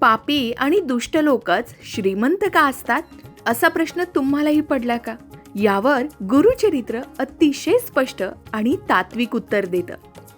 पापी आणि दुष्ट लोकच श्रीमंत का असतात? असा प्रश्न तुम्हालाही पडला का? यावर गुरुचरित्र अतिशय स्पष्ट आणि तात्विक उत्तर देतं.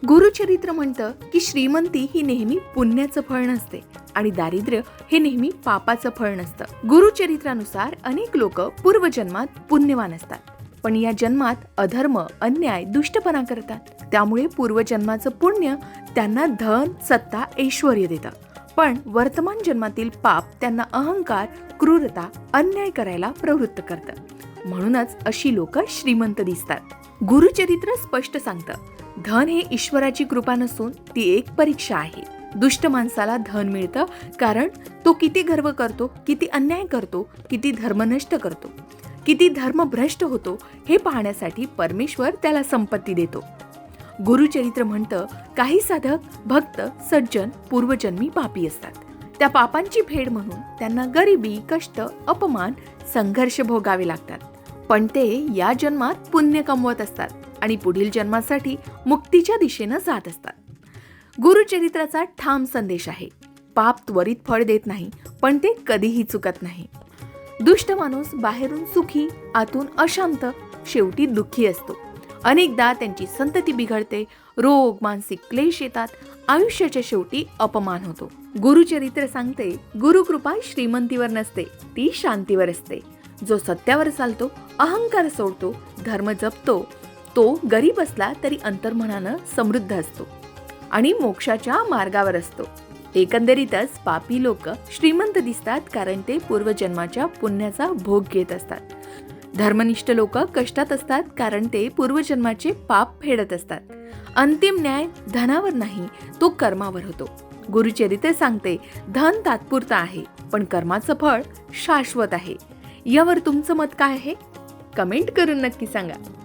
गुरुचरित्र म्हणतं की श्रीमंती ही नेहमी पुण्याचं फळ नसते आणि दारिद्र्य हे नेहमी पापाचं फळ नसतं. गुरुचरित्रानुसार अनेक लोक पूर्वजन्मात पुण्यवान असतात. पण या जन्मात अधर्म अन्याय दुष्टपणा करतात. त्यामुळे पूर्वजन्माचं पुण्य त्यांना धन सत्ता ऐश्वर देतं. पण वर्तमान जन्मातील पाप त्यांना अहंकार क्रूरता अन्याय करायला प्रवृत्त करतं. म्हणूनच अशी लोक श्रीमंत दिसतात. गुरुचरित्र स्पष्ट सांगतं. धन हे ईश्वराची कृपा नसून ती एक परीक्षा आहे. दुष्ट माणसाला धन मिळतं कारण तो किती गर्व करतो किती अन्याय करतो किती धर्मनष्ट करतो. किती धर्मभ्रष्ट होतो हे पाहण्यासाठी परमेश्वर त्याला संपत्ती देतो. गुरुचरित्र म्हणतं काही साधक भक्त सज्जन पूर्वजन्मी पापी असतात. त्या पापांची फेड म्हणून त्यांना गरिबी कष्ट अपमान संघर्ष भोगावे लागतात. पण ते या जन्मात पुण्य कमवत असतात आणि पुढील जन्मासाठी मुक्तीच्या दिशेनं जात असतात. गुरुचरित्राचा ठाम संदेश आहे. पाप त्वरित फळ देत नाही पण ते कधीही चुकत नाही. दुष्ट माणूस बाहेरून सुखी आतून अशांत शेवटी दुःखी असतो. अनेकदा त्यांची संतती बिघडते रोग मानसिक क्लेश येतात आयुष्याच्या शेवटी अपमान होतो. गुरुचरित्र सांगते गुरुकृपा श्रीमंतीवर नसते ती शांतीवर असते. जो सत्यावर चालतो अहंकार सोडतो धर्म जपतो तो गरीब असला तरी अंतर्मनानं समृद्ध असतो आणि मोक्षाच्या मार्गावर असतो. एकंदरीतच पापी लोक श्रीमंत दिसतात कारण ते पूर्वजन्माच्या पुण्याचा भोग घेत असतात. धर्मनिष्ठ लोक कष्टात असतात कारण ते पूर्वजन्माचे पाप फेडत असतात. अंतिम न्याय धनावर नाही तो कर्मावर होतो. गुरुचरित्र सांगते धन तात्पुरता आहे पण कर्माचं फळ शाश्वत आहे. यावर तुमचं मत काय आहे? कमेंट करून नक्की सांगा.